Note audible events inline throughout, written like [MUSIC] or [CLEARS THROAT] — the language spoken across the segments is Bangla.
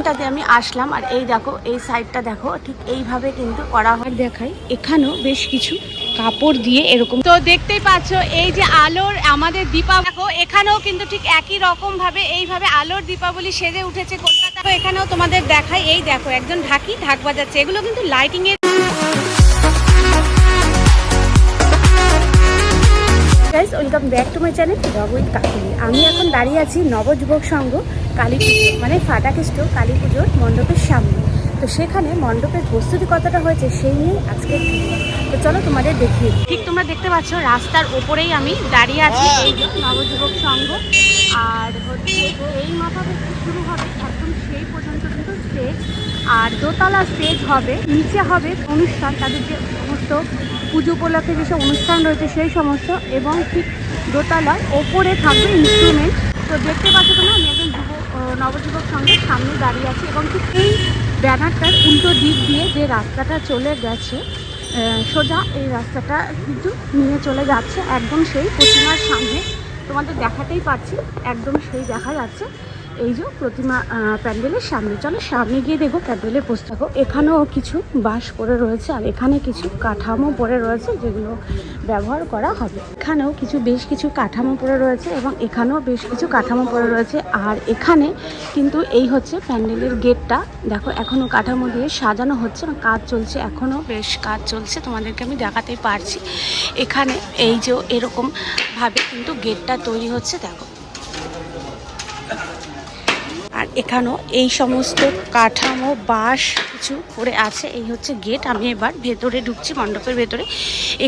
এখানটাতে আমি আসলাম আর এই দেখো, এই সাইডটা দেখো, ঠিক এইভাবে কিন্তু করা হয়। দেখাই, এখানেও বেশ কিছু কাপড় দিয়ে এরকম। তো দেখতেই পাচ্ছ, এই যে আলোর আমাদের দীপাবলি, দেখো, এখানেও কিন্তু ঠিক একই রকম ভাবে এইভাবে আলোর দীপাবলি সেজে উঠেছে কলকাতা। এখানেও তোমাদের দেখাই, এই দেখো, একজন ঢাকি ঢাক বাজাচ্ছে এগুলো কিন্তু লাইটিং এর welcome back to my channel রবইত Kakuli আমি এখন দাঁড়িয়ে আছি নবযুবক সংঘ, কালী পুজো মানে ফাটাকেষ্ট কালী পুজোর মণ্ডপের সামনে। তো সেখানে মণ্ডপের প্রস্তুতি কতটা হয়েছে সেই নিয়ে আজকে তো চলো তোমাদের দেখি ঠিক তোমরা দেখতে পাচ্ছ, রাস্তার ওপরেই আমি দাঁড়িয়ে আছি নবযুবক সংঘ। আর হচ্ছে এই মাথা থেকে শুরু হবে একদম সেই পর্যন্ত কিন্তু স্টেজ আর দোতলা স্টেজ হবে, নিচে হবে অনুষ্ঠান, তাদের যে সমস্ত পুজো উপলক্ষে যেসব অনুষ্ঠান রয়েছে সেই সমস্ত এবং ঠিক দোতলার ওপরে থাকবে ইনস্ট্রুমেন্ট তো দেখতে পাচ্ছ তোমরা, আমি একজন যুব নবযুবক সঙ্গে সামনে দাঁড়িয়ে আছি এবং ঠিক এই ব্যানারটার উল্টো দিক দিয়ে যে রাস্তাটা চলে গেছে সোজা এই রাস্তাটা কিন্তু নিয়ে চলে যাচ্ছে। একদম সেই প্রতিমার সামনে। তোমাদের দেখাতেই পাচ্ছি, একদম সেই দেখা যাচ্ছে। এই যে প্রতিমা প্যান্ডেলের সামনে। চলো সামনে গিয়ে দেখব প্যান্ডেলের পুস্তক এখানেও কিছু বাঁশ পড়ে রয়েছে আর এখানে কিছু কাঠামো পড়ে রয়েছে যেগুলো ব্যবহার করা হবে। এখানেও কিছু, বেশ কিছু কাঠামো পড়ে রয়েছে এবং এখানেও বেশ কিছু কাঠামো পড়ে রয়েছে। আর এখানে কিন্তু এই হচ্ছে প্যান্ডেলের গেটটা। দেখো এখনও কাঠামো দিয়ে সাজানো হচ্ছে কাজ চলছে এখনও বেশ কাজ চলছে, তোমাদেরকে আমি দেখাতেই পারছি। এখানে এই যে এরকমভাবে কিন্তু গেটটা তৈরি হচ্ছে, দেখো। এখানেও এই সমস্ত কাঠামো, বাঁশ কিছু করে আছে। এই হচ্ছে গেট আমি এবার ভেতরে ঢুকছি, মণ্ডপের ভেতরে।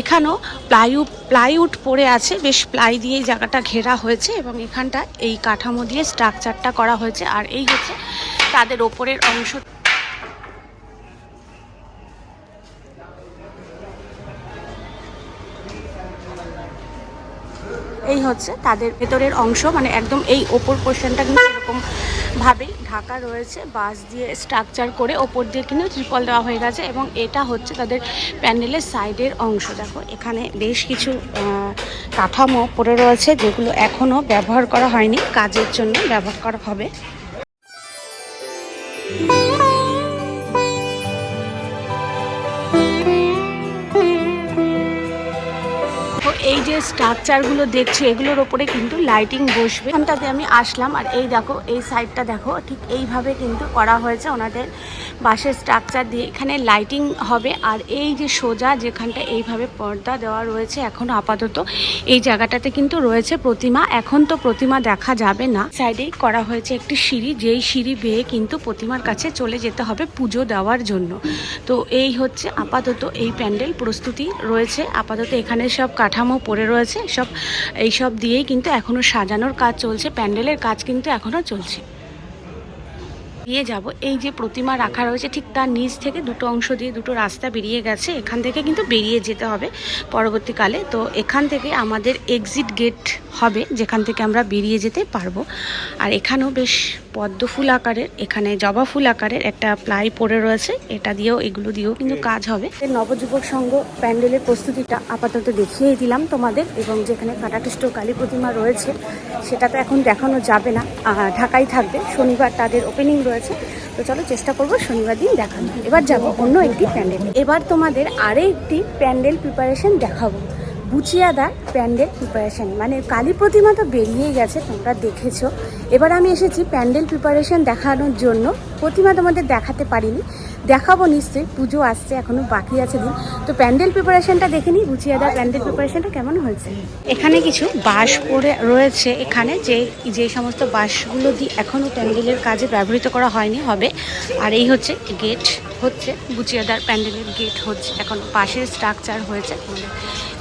এখানেও প্লাইউড প্লাইউড পড়ে আছে। বেশ প্লাই দিয়ে জায়গাটা ঘেরা হয়েছে এবং এখানটা এই কাঠামো দিয়ে স্ট্রাকচারটা করা হয়েছে। আর এই হচ্ছে তাদের ওপরের অংশ। এই হচ্ছে তাদের ভেতরের অংশ মানে একদম এই ওপর পোর্শনটা কিন্তু এরকম ভাবেই ঢাকা রয়েছে, বাঁশ দিয়ে স্ট্রাকচার করে ওপর দিয়ে কিন্তু ত্রিপল দেওয়া হয়ে গেছে এবং এটা হচ্ছে তাদের প্যান্ডেলের সাইডের অংশ। দেখো, এখানে বেশ কিছু কাঠামো পড়ে রয়েছে যেগুলো এখনও ব্যবহার করা হয়নি, কাজের জন্য ব্যবহার করা হবে। স্ট্রাকচারগুলো দেখছ, এগুলোর ওপরে কিন্তু লাইটিং বসবে। এখানটাতে আমি আসলাম আর এই দেখো, এই সাইডটা দেখো, ঠিক এইভাবে কিন্তু করা হয়েছে ওনাদের বাঁশের স্ট্রাকচার দিয়ে। এখানে লাইটিং হবে আর এই যে সোজা যেখানটা এইভাবে পর্দা দেওয়া রয়েছে এখন আপাতত, এই জায়গাটাতে কিন্তু রয়েছে প্রতিমা। এখন তো প্রতিমা দেখা যাবে না। সাইডেই করা হয়েছে একটি সিঁড়ি, যেই সিঁড়ি বেয়ে কিন্তু প্রতিমার কাছে চলে যেতে হবে পুজো দেওয়ার জন্য। তো এই হচ্ছে আপাতত এই প্যান্ডেল, প্রস্তুতি রয়েছে। আপাতত এখানে সব কাঠামো পড়ে রয়েছে সব এইসব দিয়েই কিন্তু এখনও সাজানোর কাজ চলছে, প্যান্ডেলের কাজ কিন্তু এখনও চলছে। দিয়ে যাব, এই যে প্রতিমা রাখা রয়েছে, ঠিক তার নিচ থেকে দুটো অংশ দিয়ে দুটো রাস্তা বেরিয়ে গেছে, এখান থেকে কিন্তু বেরিয়ে যেতে হবে পরবর্তীকালে। তো এখান থেকে আমাদের এক্সিট গেট হবে যেখান থেকে আমরা বেরিয়ে যেতে পারব। আর এখানেও বেশ পদ্ম ফুল আকারের এখানে জবা ফুল আকারের একটা প্লাই পড়ে রয়েছে। এটা দিয়েও এগুলো দিয়েও কিন্তু কাজ হবে। নবযুবক সংঘ প্যান্ডেলের প্রস্তুতিটা আপাতত দেখিয়ে দিলাম তোমাদের এবং যেখানে কাটাকৃষ্ট কালী প্রতিমা রয়েছে সেটা তো এখন দেখানো যাবে না। ঢাকাই থাকবে। শনিবার তাদের ওপেনিং রয়েছে। তো চলো চেষ্টা করব শনিবার দিন দেখানো এবার যাব অন্য একটি প্যান্ডেল। এবার তোমাদের আরও একটি প্যান্ডেল প্রিপারেশন দেখাবো। বুচিয়াদার প্যান্ডেল প্রিপারেশন মানে কালী প্রতিমা তো বেরিয়েই গেছে, তোমরা দেখেছ। এবার আমি এসেছি প্যান্ডেল প্রিপারেশন দেখানোর জন্য। প্রতিমা তোমাদের দেখাতে পারিনি। দেখাবো নিশ্চয়ই, পুজো আসছে, এখনও বাকি আছে দিন। তো প্যান্ডেল প্রিপারেশনটা দেখে নিই, বুচিয়াদার প্যান্ডেল প্রিপারেশনটা কেমন হয়েছে? এখানে কিছু বাঁশ পড়ে, রয়েছে এখানে, যে যে সমস্ত বাঁশগুলো দিয়ে এখনও প্যান্ডেলের কাজে ব্যবহৃত করা হয়নি, হবে। আর এই হচ্ছে গেট হচ্ছে বুচিয়াদার প্যান্ডেলের গেট হচ্ছে, এখন বাঁশের স্ট্রাকচার হয়েছে।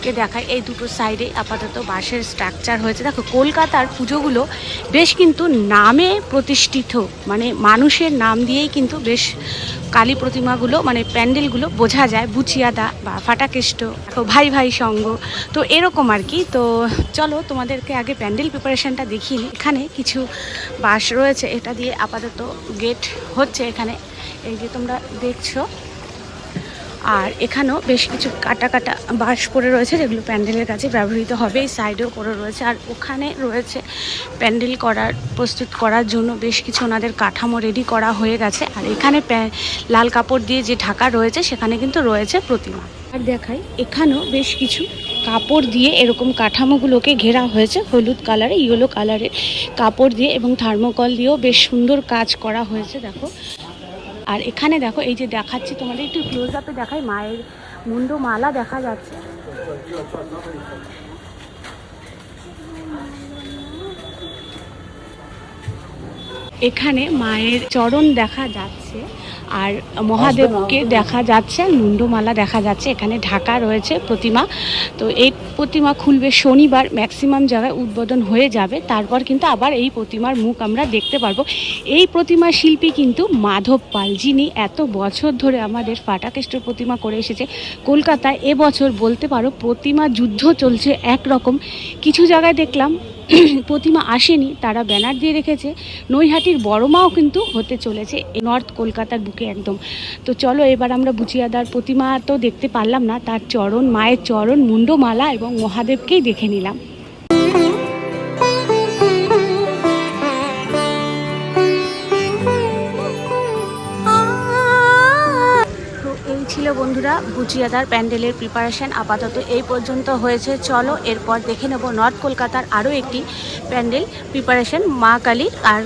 কে দেখায় এই দুটো সাইডে আপাতত বাঁশের স্ট্রাকচার হয়েছে। দেখো, কলকাতার পুজোগুলো বেশ কিন্তু নামে প্রতিষ্ঠিত মানে মানুষের নাম দিয়েই কিন্তু বেশ কালী প্রতিমাগুলো মানে প্যান্ডেলগুলো বোঝা যায় বুচিয়াদা বা ফাটাকেষ্ট ভাই ভাই সঙ্গ, তো এরকম আর কি। তো চলো, তোমাদেরকে আগে প্যান্ডেল প্রিপারেশনটা দেখিয়ে এখানে কিছু বাঁশ রয়েছে, এটা দিয়ে আপাতত গেট হচ্ছে, এখানে এই যে তোমরা দেখছ। আর এখানেও বেশ কিছু কাটা কাটা বাঁশ পড়ে রয়েছে, যেগুলো প্যান্ডেলের কাছে ব্যবহৃত হবে। এই সাইডেও পড়ে রয়েছে। আর ওখানে রয়েছে প্যান্ডেল করার, প্রস্তুত করার জন্য বেশ কিছু ওনাদের কাঠামো রেডি করা হয়ে গেছে। আর এখানে লাল কাপড় দিয়ে যে ঢাকা রয়েছে, সেখানে কিন্তু রয়েছে প্রতিমা। আর দেখাই, এখানেও বেশ কিছু কাপড় দিয়ে এরকম কাঠামোগুলোকে ঘেরা হয়েছে। হলুদ কালারে, ইয়েলো কালারের কাপড় দিয়ে এবং থার্মোকল দিয়েও বেশ সুন্দর কাজ করা হয়েছে, দেখো। আর এখানে দেখো, এই যে দেখাচ্ছি তোমাদের, একটু ক্লোজ আপে দেখাই, মায়ের মুন্ড মালা দেখা যাচ্ছে। এখানে মায়ের চরণ দেখা যাচ্ছে আর মহাদেবকে দেখা যাচ্ছে আর মুন্ডমালা দেখা যাচ্ছে। এখানে ঢাকা রয়েছে প্রতিমা। তো এই প্রতিমা খুলবে শনিবার ম্যাক্সিমাম জায়গায় উদ্বোধন হয়ে যাবে। তারপর কিন্তু আবার এই প্রতিমার মুখ আমরা দেখতে পারব। এই প্রতিমা শিল্পী কিন্তু মাধব পাল যিনি এত বছর ধরে আমাদের ফাটাকেষ্ট প্রতিমা করে এসেছে। কলকাতায় এবছর বলতে পারো প্রতিমা যুদ্ধ চলছে একরকম। কিছু জায়গায় দেখলাম [CLEARS THROAT] প্রতিমা আসেনি, তারা ব্যানার দিয়ে রেখেছে। নৈহাটির বড়মাও কিন্তু হতে চলেছে নর্থ কলকাতার বুকে একদম। তো চলো এবার আমরা বুচিয়াদার প্রতিমা তো দেখতে পারলাম না, তার চরণ, মায়ের চরণ মুন্ডমালা এবং মহাদেবকেই দেখে নিলাম। বন্ধুরা বুচিয়াদার প্যান্ডেলের প্রিপারেশান আপাতত এই পর্যন্ত হয়েছে। চলো, এরপর দেখে নেব নর্থ কলকাতার আরও একটি প্যান্ডেল প্রিপারেশন মা কালীর আর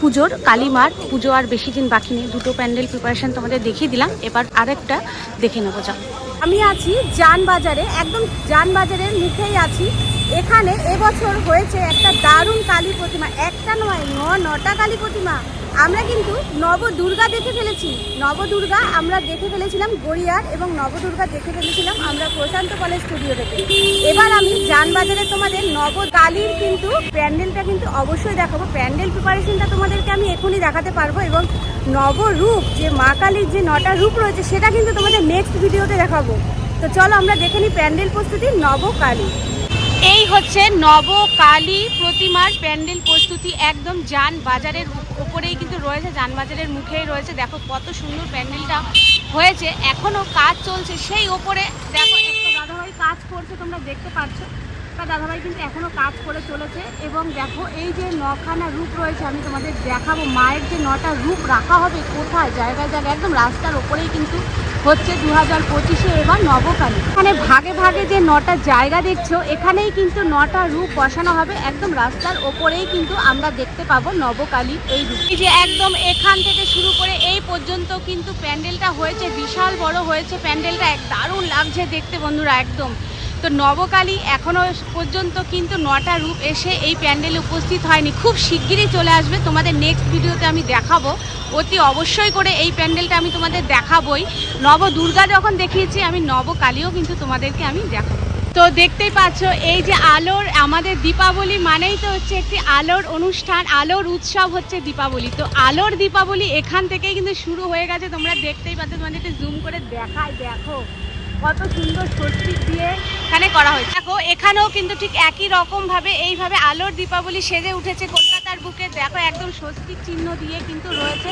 পুজোর কালী মার পুজো আর বেশি দিন বাকি নেই, দুটো প্যান্ডেল প্রিপারেশন তোমাদের দেখিয়ে দিলাম। এবার আরেকটা দেখে নেব, চলো। আমি আছি যানবাজারে একদম যানবাজারের মুখেই আছি। এখানে এবছর হয়েছে একটা দারুণ কালী প্রতিমা। একটা নয়, ন, নটা কালী প্রতিমা। আমরা কিন্তু নবদুর্গা দেখে ফেলেছি। নবদুর্গা আমরা দেখে ফেলেছিলাম গড়িয়ার এবং নবদুর্গা দেখে ফেলেছিলাম আমরা প্রশান্ত কলেজ স্টুডিও থেকে এবার আমি জানবাজারে তোমাদের নবকালীর কিন্তু প্যান্ডেলটা কিন্তু অবশ্যই দেখাবো। প্যান্ডেল প্রিপারেশনটা তোমাদেরকে আমি এখনই দেখাতে পারব এবং নবরূপ, যে মা কালীর যে নটা রূপ রয়েছে, সেটা কিন্তু তোমাদের নেক্সট ভিডিওতে দেখাবো। তো চলো আমরা দেখে নিই প্যান্ডেল প্রস্তুতি নবকালী। এই হচ্ছে নবকালী প্রতিমার প্যান্ডেল প্রস্তুতি একদম যান বাজারের উপরেই কিন্তু রয়েছে, যানবাজারের মুখেই রয়েছে। দেখো কত সুন্দর প্যান্ডেলটা হয়েছে। এখনও কাজ চলছে। সেই ওপরে দেখো একটা দাদাভাই কাজ করছে, তোমরা দেখতে পাচ্ছ। তা দাদাভাই কিন্তু এখনও কাজ করে চলেছে এবং দেখো এই যে নখানা রূপ রয়েছে, আমি তোমাদের দেখাবো। মায়ের যে নটা রূপ রাখা হবে কোথায়? জায়গায় জায়গায় একদম রাস্তার ওপরেই কিন্তু হচ্ছে দু হাজার পঁচিশে এবার নবকালী। এখানে ভাগে ভাগে যে নটা জায়গা দেখছ, এখানেই কিন্তু নটা রূপ বসানো হবে। একদম রাস্তার ওপরেই কিন্তু আমরা দেখতে পাবো নবকালী এই রূপ। যে একদম এখান থেকে শুরু করে এই পর্যন্ত কিন্তু প্যান্ডেলটা হয়েছে, বিশাল বড় হয়েছে প্যান্ডেলটা। এক দারুণ লাগছে দেখতে বন্ধুরা, একদম। তো নবকালী এখনও পর্যন্ত কিন্তু নটা রূপ এসে এই প্যান্ডেলে উপস্থিত হয়নি। খুব শিগগিরই চলে আসবে, তোমাদের নেক্সট ভিডিওতে আমি দেখাবো। অতি অবশ্যই করে এই প্যান্ডেলটা আমি তোমাদের দেখাবই। নব দুর্গা যখন দেখিয়েছি, আমি নবকালীও কিন্তু তোমাদেরকে আমি দেখাবো তো দেখতেই পাচ্ছ, এই যে আলোর, আমাদের দীপাবলি মানেই তো হচ্ছে একটি আলোর অনুষ্ঠান, আলোর উৎসব হচ্ছে দীপাবলি। তো আলোর দীপাবলি এখান থেকেই কিন্তু শুরু হয়ে গেছে, তোমরা দেখতেই পাচ্ছ, তোমাদেরকে জুম করে দেখাই, দেখো। কত সুন্দর স্বস্তিক দিয়ে এখানে করা হয়েছে। দেখো, এখানেও কিন্তু ঠিক একই রকম ভাবে এইভাবে আলোর দীপাবলি সেজে উঠেছে কলকাতার বুকে। দেখো, একদম স্বস্তিক চিহ্ন দিয়ে কিন্তু রয়েছে।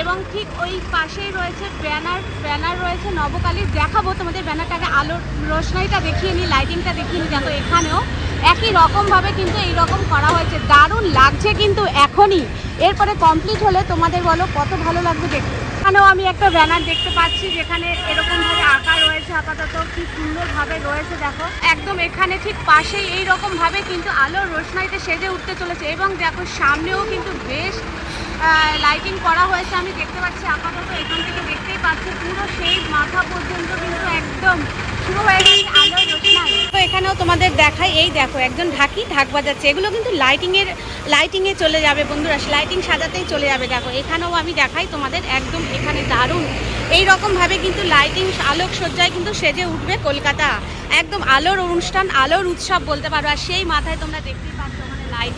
এবং ঠিক ওই পাশেই রয়েছে ব্যানার ব্যানার রয়েছে নবকালীর। দেখাবো তোমাদের ব্যানারটাকে আলোর রোশনাইটা দেখিয়ে নিই লাইটিংটা দেখিয়ে নিই। দেখো, এখানেও একই রকমভাবে কিন্তু এই রকম করা হয়েছে। দারুণ লাগছে কিন্তু এখনই। এরপরে কমপ্লিট হলে তোমাদের বলো কত ভালো লাগবে দেখতে। এখানেও আমি একটা ব্যানার দেখতে পাচ্ছি যেখানে এরকম ভাবে আঁকা রয়েছে আপাতত, কি সুন্দরভাবে রয়েছে, দেখো। একদম এখানে ঠিক পাশেই এই রকম ভাবে কিন্তু আলোর রোশনাইতে সেজে উঠতে চলেছে এবং দেখো সামনেও কিন্তু বেশ লাইটিং করা হয়েছে। আমি দেখতে পাচ্ছি আপাতত এখান থেকে দেখতেই পাচ্ছি, পুরো সেই মাথা পর্যন্ত কিন্তু একদম গেছে তো এখানেও তোমাদের দেখাই, এই দেখো একজন ঢাকি, ঢাক বাজাচ্ছে। এগুলো কিন্তু লাইটিং এর লাইটিং এ চলে যাবে বন্ধুরা লাইটিং সাজাতেই চলে যাবে, দেখো। এখানেও আমি দেখাই তোমাদের একদম এখানে দারুণ। এই রকম ভাবে কিন্তু লাইটিং আলোক সজ্জায় কিন্তু সেজে উঠবে কলকাতা। একদম আলোর অনুষ্ঠান, আলোর উৎসব বলতে পারো। আর সেই মাথায় তোমরা দেখতেই পাচ্ছ ওখানে লাইট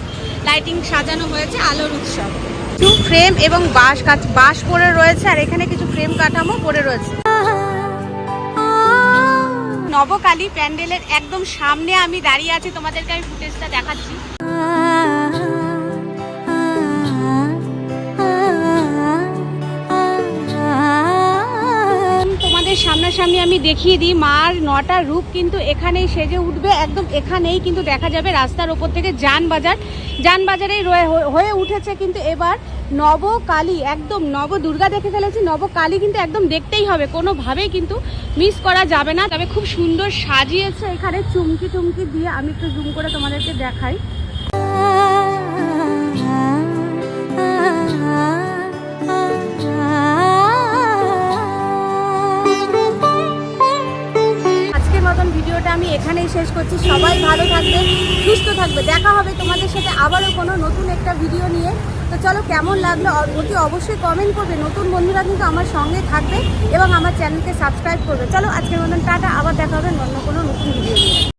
লাইটিং সাজানো হয়েছে, আলোর উৎসব। কিছু ফ্রেম এবং বাঁশ কাঠ বাঁশ পড়ে রয়েছে, আর এখানে কিছু ফ্রেম কাঠামো পড়ে রয়েছে। নবকালী প্যান্ডেলের একদম সামনে আমি দাঁড়িয়ে আছি। তোমাদেরকে আমি ফুটেজটা দেখাচ্ছি। তোমাদের সামনে আমি দেখিয়ে দিই, মার নটা রূপ কিন্তু এখানেই সেজে উঠবে, একদম এখানেই কিন্তু দেখা যাবে রাস্তার ওপর থেকে যানবাজার। যানবাজারেই রয়ে হয়ে উঠেছে কিন্তু এবার নবকালী, একদম নব দুর্গা দেখে ফেলেছি, নবকালী কিন্তু একদম দেখতেই হবে, কোনোভাবেই কিন্তু মিস করা যাবে না। তবে খুব সুন্দর সাজিয়েছে এখানে চুমকি টুমকি দিয়ে, আমি একটু জুম করে তোমাদেরকে দেখাই। ভিডিওটা আমি এখানেই শেষ করছি। সবাই ভালো থাকবে, সুস্থ থাকবে। দেখা হবে তোমাদের সাথে আবারও কোনো নতুন একটা ভিডিও নিয়ে। তো চলো, কেমন লাগল? অতি অবশ্যই কমেন্ট করবে। নতুন বন্ধুরা কিন্তু আমার সঙ্গে থাকবে এবং আমার চ্যানেলকে সাবস্ক্রাইব করবে। চলো, আজকের মতন টাটা। আবার দেখা হবে অন্য কোনো নতুন ভিডিও নিয়ে।